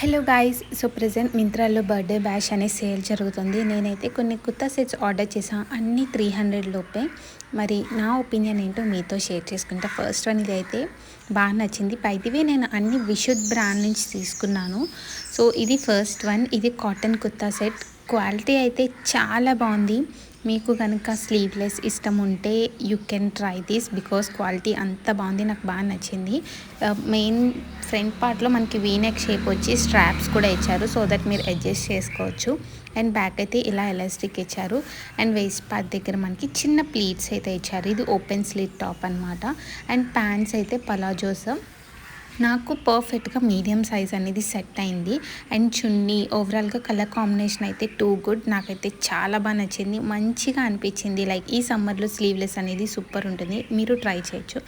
Hello guys so present మింత్రాలో birthday bash అనే sale జరుగుతుంది. నేనైతే కొన్ని కొత్త సెట్స్ ఆర్డర్ చేసాను అన్నీ త్రీ హండ్రెడ్ లోపే. మరి నా ఒపీనియన్ ఏంటో మీతో షేర్ చేసుకుంటా. ఫస్ట్ వన్ ఇది అయితే బాగా నచ్చింది. పైదివే నేను అన్ని విషుద్ బ్రాండ్ నుంచి తీసుకున్నాను. సో ఇది ఫస్ట్ వన్ ఇది కాటన్ కుర్తా సెట్ క్వాలిటీ అయితే చాలా బాగుంది. మీకు కనుక స్లీవ్లెస్ ఇష్టం ఉంటే you can try this because quality అంత బాగుంది నాకు బాగా నచ్చింది. మెయిన్ ఫ్రంట్ పార్ట్లో మనకి వీనెక్ షేప్ వచ్చి స్ట్రాప్స్ కూడా ఇచ్చారు సో దట్ మీరు అడ్జస్ట్ చేసుకోవచ్చు. అండ్ బ్యాక్ అయితే ఇలా ఎలాస్టిక్ ఇచ్చారు. అండ్ వేస్ట్ పార్ట్ దగ్గర మనకి చిన్న ప్లీట్స్ అయితే ఇచ్చారు. ఇది ఓపెన్ స్లీట్ టాప్ అనమాట అండ్ ప్యాంట్స్ అయితే పలాజోసం నాకు పర్ఫెక్ట్గా మీడియం సైజ్ అనేది సెట్ అయింది. అండ్ చున్నీ ఓవరాల్గా కలర్ కాంబినేషన్ అయితే టూ గుడ్ నాకైతే చాలా బాగా నచ్చింది. మంచిగా అనిపించింది. లైక్ ఈ సమ్మర్లో స్లీవ్లెస్ అనేది సూపర్ ఉంటుంది. మీరు ట్రై చేయొచ్చు.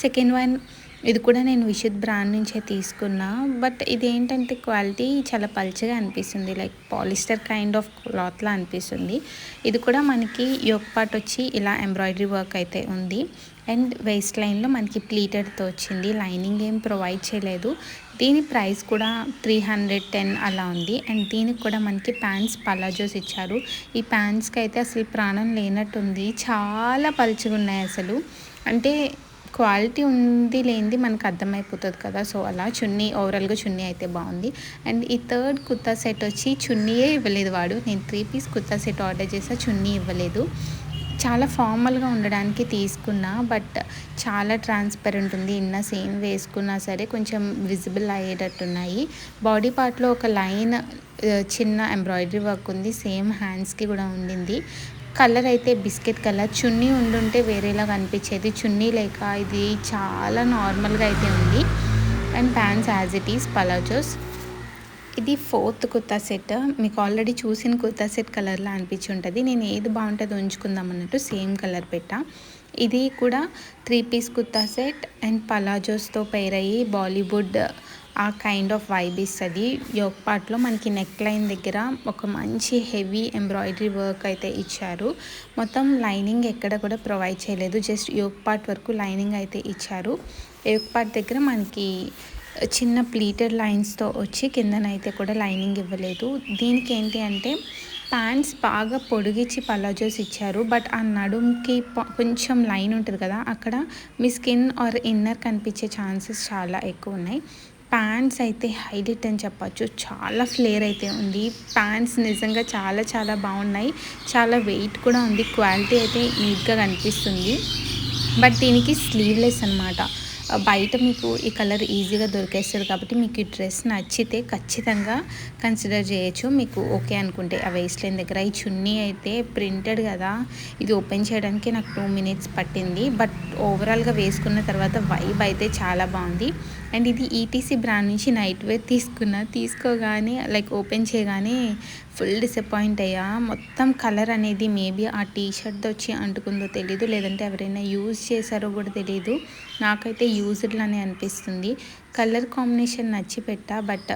సెకండ్ వన్ ఇది కూడా నేను విశుద్ధ్ బ్రాండ్ నుంచే తీసుకున్నా. బట్ ఇది ఏంటంటే క్వాలిటీ చాలా పల్చగా అనిపిస్తుంది. లైక్ పాలిస్టర్ కైండ్ ఆఫ్ క్లాత్లా అనిపిస్తుంది. ఇది కూడా మనకి యోగ్ పార్ట్ వచ్చి ఇలా ఎంబ్రాయిడరీ వర్క్ అయితే ఉంది. అండ్ వేస్ట్ లైన్లో మనకి ప్లీటెడ్తో వచ్చింది. లైనింగ్ ఏం ప్రొవైడ్ చేయలేదు. దీని ప్రైస్ కూడా త్రీ హండ్రెడ్ టెన్ అలా ఉంది. అండ్ దీనికి కూడా మనకి ప్యాంట్స్ పలాజోస్ ఇచ్చారు. ఈ ప్యాంట్స్కి అయితే అసలు ప్రాణం లేనట్టుంది. చాలా పలుచుగా ఉన్నాయి అసలు. అంటే క్వాలిటీ ఉంది లేనిది మనకు అర్థమైపోతుంది కదా. సో అలా చున్నీ ఓవరాల్గా చున్నీ అయితే బాగుంది. అండ్ ఈ థర్డ్ కుర్తా సెట్ వచ్చి చున్నీయే ఇవ్వలేదు వాడు. నేను three piece kurta set order చేసా చున్నీ ఇవ్వలేదు. చాలా ఫార్మల్గా ఉండడానికి తీసుకున్నా బట్ చాలా ట్రాన్స్పరెంట్ ఉంది. ఇన్న సేమ్ వేసుకున్నా సరే కొంచెం విజిబుల్ అయ్యేటట్టున్నాయి. బాడీ పార్ట్లో ఒక లైన్ చిన్న ఎంబ్రాయిడరీ వర్క్ ఉంది. సేమ్ హ్యాండ్స్కి కూడా ఉండింది. కలర్ అయితే బిస్కెట్ కలర్. చున్నీ ఉండుంటే వేరేలా కనిపించేది చున్నీ లేక ఇది చాలా నార్మల్గా అయితే ఉంది. And pants as it is palazzos. ఇది ఫోర్త్ కుర్తా సెట్. మీకు ఆల్రెడీ చూసిన కుర్తా సెట్ కలర్లో అనిపించి ఉంటుంది నేను ఏది బాగుంటుందో ఉంచుకుందాం అన్నట్టు సేమ్ కలర్ పెట్టా. ఇది కూడా three piece kurta set and పలాజోస్తో pair అయ్యి బాలీవుడ్ ఆ కైండ్ ఆఫ్ వైబ్ ఇస్తుంది. యోగ్ పార్ట్లో మనకి నెక్ లైన్ దగ్గర ఒక మంచి హెవీ ఎంబ్రాయిడరీ వర్క్ అయితే ఇచ్చారు. మొత్తం లైనింగ్ ఎక్కడ కూడా ప్రొవైడ్ చేయలేదు. జస్ట్ యోగ్ పార్ట్ వరకు లైనింగ్ అయితే ఇచ్చారు. యోగ్ పార్ట్ దగ్గర మనకి చిన్న ప్లీటెడ్ లైన్స్తో వచ్చి కిందనైతే కూడా లైనింగ్ ఇవ్వలేదు. దీనికి ఏంటి అంటే ప్యాంట్స్ బాగా పొడిగిచ్చి పలాజోస్ ఇచ్చారు. బట్ ఆ నడుంకి కొంచెం లైన్ ఉంటుంది కదా అక్కడ మీ స్కిన్ ఆర్ ఇన్నర్ కనిపించే ఛాన్సెస్ చాలా ఎక్కువ ఉన్నాయి. ప్యాంట్స్ అయితే హైలైట్ అని చెప్పచ్చు. చాలా ఫ్లేర్ అయితే ఉంది. ప్యాంట్స్ నిజంగా చాలా చాలా బాగున్నాయి. చాలా వెయిట్ కూడా ఉంది. క్వాలిటీ అయితే నీట్గా కనిపిస్తుంది. బట్ దీనికి స్లీవ్లెస్ అనమాట బయట మీకు ఈ కలర్ ఈజీగా దొరికేస్తుంది కాబట్టి మీకు ఈ డ్రెస్ నచ్చితే ఖచ్చితంగా కన్సిడర్ చేయొచ్చు. మీకు ఓకే అనుకుంటే ఆ వేస్ట్ లైన్ దగ్గర. ఈ చున్నీ అయితే ప్రింటెడ్ కదా. ఇది ఓపెన్ చేయడానికి నాకు టూ మినిట్స్ పట్టింది. బట్ ఓవరాల్గా వేసుకున్న తర్వాత వైబ్ అయితే చాలా బాగుంది. అండ్ ఇది ఈటీసీ బ్రాండ్ నుంచి నైట్ వేర్ తీసుకున్నా. తీసుకోగానే లైక్ ఓపెన్ చేయగానే ఫుల్ డిసప్పాయింట్ అయ్యా. మొత్తం కలర్ అనేది మేబీ ఆ టీ షర్ట్ వచ్చి అంటుకుందో తెలీదు లేదంటే ఎవరైనా యూజ్ చేశారో కూడా తెలియదు నాకైతే యూజ్డ్ అని అనిపిస్తుంది. కలర్ కాంబినేషన్ నచ్చి పెట్టా బట్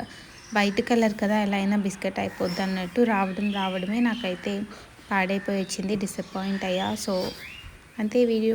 వైట్ కలర్ కదా ఎలా అయినా బిస్కెట్ అయిపోద్ది అన్నట్టు రావడం రావడమే నాకైతే పాడైపోయి వచ్చింది డిసప్పాయింట్ అయ్యా. సో అంతే వీడియో